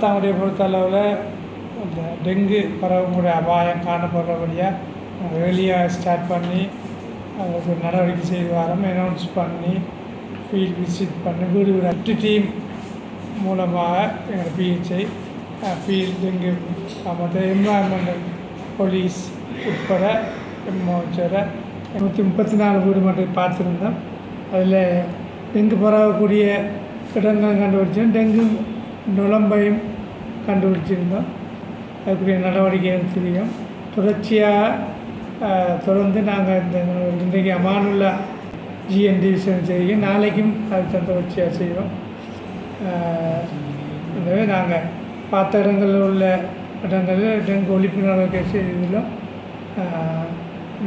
காத்தாங்குடியை பொறுத்தளவில் இந்த டெங்கு பரவக்கூடிய அபாயம் காணப்படுறபடியாக வெளியாக ஸ்டார்ட் பண்ணி அதுக்கு நடவடிக்கை செய்து வரோம். அனௌன்ஸ் பண்ணி ஃபீல்ட் விசிட் பண்ணி வீடு வீடு அட்டு டீம் மூலமாக எங்கள் பிஹெச்ஐ ஃபீல்ட் டெங்கு மற்ற என்வாயன்மெண்டல் போலீஸ் உட்பட எம்ஓச்சர நூற்றி முப்பத்தி நாலு வீடு மட்டும் பார்த்துருந்தோம். அதில் டெங்கு பரவக்கூடிய இடங்கள் கண்டுபிடிச்சோம். டெங்கு நுழம்பையும் கண்டுபிடிச்சிருந்தோம் அதுக்குரிய நடவடிக்கை எடுத்திருக்கோம் தொடர்ச்சியாக தொடர்ந்து நாங்கள் இந்த இன்றைக்கு அமானுல்லா ஜிஎன் டிவிஷன் செய்யும் நாளைக்கும் அது தொடர்ச்சியாக செய்வோம். எனவே நாங்கள் பார்த்த இடங்களில் உள்ள இடங்களில் டெங்கு ஒழிப்பு நடவடிக்கை செய்திலும்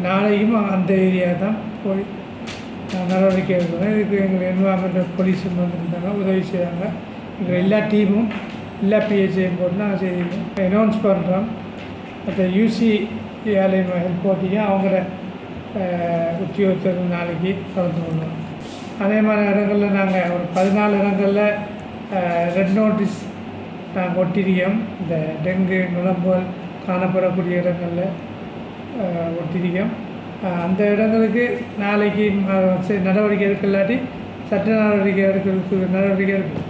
நாளைக்கும் அந்த ஏரியா தான் போய் நடவடிக்கை எடுக்கணும். இதுக்கு எங்கள் என்வாரன்மெண்டல் போலீஸும் வந்திருந்தாங்க உதவி செய்கிறாங்க எங்கள் எல்லா டீமும் எல்லா பிஹெச்ஐயும் போட்டு நாங்கள் செய்திருக்கோம் அனௌன்ஸ் பண்ணுறோம் மற்ற யூசி ஏழை ஹெல்ப் போட்டியும் அவங்கள அஹ், உத்தியோகத்தர் நாளைக்கு கலந்து கொள்வோம். அதே மாதிரி இடங்களில் நாங்கள் ஒரு பதினாலு இடங்களில் ரெட் நோட்டீஸ் நாங்கள் ஒட்டிருக்கோம். இந்த டெங்கு நுழம்புகள் காணப்படக்கூடிய இடங்களில் ஒட்டிருக்கோம். அந்த இடங்களுக்கு நாளைக்கு நடவடிக்கை எடுக்கலாட்டி சட்ட நடவடிக்கை எடுக்கிறதுக்கு நடவடிக்கை எடுக்கும்